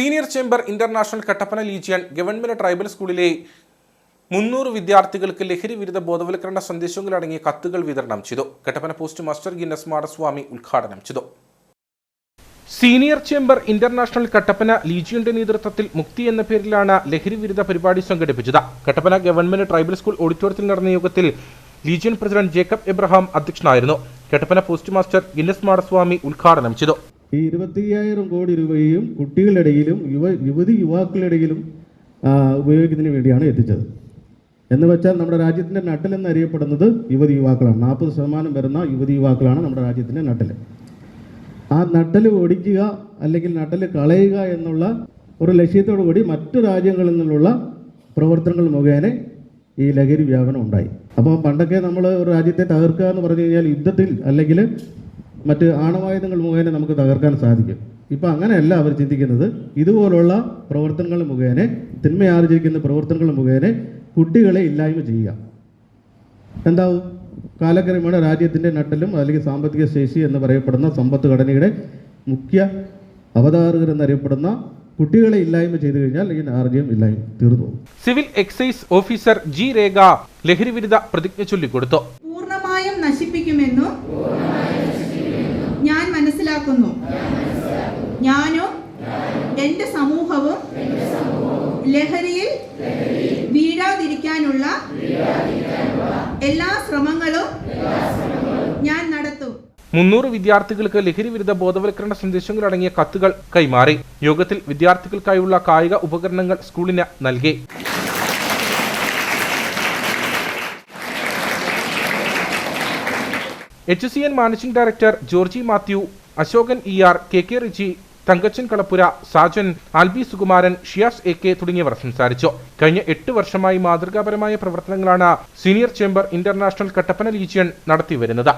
Senior chamber international Kattappana legion government tribal സ്കൂളിലെ മുന്നൂറ് വിദ്യാർത്ഥികൾക്ക് ലഹരി വിരുദ്ധ ബോധവൽക്കരണ സന്ദേശങ്ങളടങ്ങിയ കത്തുകൾ വിതരണം ചെയ്തു. Kattappana post master Guinness Madaswamy ഉദ്ഘാടനം ചെയ്തു. സീനിയർ ചേംബർ ഇന്റർനാഷണൽ കട്ടപ്പന ലീജിയുടെ നേതൃത്വത്തിൽ മുക്തി എന്ന പേരിലാണ് ലഹരി വിരുദ്ധ പരിപാടി സംഘടിപ്പിച്ചത്. കട്ടപ്പന ഗവൺമെന്റ് ട്രൈബൽ സ്കൂൾ ഓഡിറ്റോറിയത്തിൽ നടന്ന യോഗത്തിൽ ലീജിയൻ പ്രസിഡന്റ് ജേക്കബ് എബ്രഹാം അധ്യക്ഷനായിരുന്നു. Kattappana post master Guinness Madaswamy ഉദ്ഘാടനം ചെയ്തു. ഈ ഇരുപത്തിയ്യായിരം കോടി രൂപയും കുട്ടികളിടയിലും യുവ യുവതി യുവാക്കളുടെ ഇടയിലും ഉപയോഗിക്കുന്നതിന് വേണ്ടിയാണ് എത്തിച്ചത്. എന്ന് വെച്ചാൽ നമ്മുടെ രാജ്യത്തിന്റെ നട്ടൽ എന്നറിയപ്പെടുന്നത് യുവതി യുവാക്കളാണ്. നാൽപ്പത് ശതമാനം വരുന്ന യുവതി യുവാക്കളാണ് നമ്മുടെ രാജ്യത്തിന്റെ നട്ടൽ. ആ നട്ടൽ ഓടിക്കുക അല്ലെങ്കിൽ നട്ടൽ കളയുക എന്നുള്ള ഒരു ലക്ഷ്യത്തോടു കൂടി മറ്റു രാജ്യങ്ങളിൽ നിന്നുള്ള പ്രവർത്തനങ്ങൾ മുഖേന ഈ ലഹരി വ്യാപനം ഉണ്ടായി. അപ്പോൾ പണ്ടൊക്കെ നമ്മൾ ഒരു രാജ്യത്തെ തകർക്കുക എന്ന് പറഞ്ഞു കഴിഞ്ഞാൽ യുദ്ധത്തിൽ അല്ലെങ്കിൽ മറ്റ് ആണവായുധങ്ങൾ മുഖേന നമുക്ക് തകർക്കാൻ സാധിക്കും. ഇപ്പം അങ്ങനെയല്ല അവർ ചിന്തിക്കുന്നത്. ഇതുപോലുള്ള പ്രവർത്തനങ്ങൾ മുഖേന തിന്മയാർജിക്കുന്ന പ്രവർത്തനങ്ങൾ മുഖേന കുട്ടികളെ ഇല്ലായ്മ ചെയ്യുക. എന്താവും? കാലക്രമേണ രാജ്യത്തിന്റെ നട്ടലും അല്ലെങ്കിൽ സാമ്പത്തിക ശേഷി എന്ന് പറയപ്പെടുന്ന സമ്പത്ത് ഘടനയുടെ മുഖ്യ അവതാരകർ എന്നറിയപ്പെടുന്ന കുട്ടികളെ ഇല്ലായ്മ ചെയ്തു കഴിഞ്ഞാൽ ഈ ആർജ്യം ഇല്ലായ്മ തീർന്നു civil excise officer G Rekha ലഹരി വിരുദ്ധ പ്രതിജ്ഞ ചൊല്ലിക്കൊടുത്തു. മനസ്സിലാക്കുന്നു? ഞാനും? എന്റെ സമൂഹവും ലഹരിയിൽ വീഴാതിരിക്കാനുള്ള എല്ലാ ശ്രമങ്ങളും ഞാൻ നടത്തും. മുന്നൂറ് വിദ്യാർത്ഥികൾക്ക് ലഹരി വിരുദ്ധ ബോധവൽക്കരണ സന്ദേശങ്ങൾ അടങ്ങിയ കത്തുകൾ കൈമാറി. യോഗത്തിൽ വിദ്യാർത്ഥികൾക്കായുള്ള കായിക ഉപകരണങ്ങൾ സ്കൂളിന് നൽകി. H C N managing director Georgy Mathew Ashokan E R K K Riji Thankachan Kalappura Sajan Albi Sukumaran Shiyas A K തുടങ്ങിയവർ സംസാരിച്ചു. കഴിഞ്ഞ എട്ട് വർഷമായി മാതൃകാപരമായ പ്രവർത്തനങ്ങളാണ് senior chamber international Kattappana legion നടത്തിവരുന്നത്.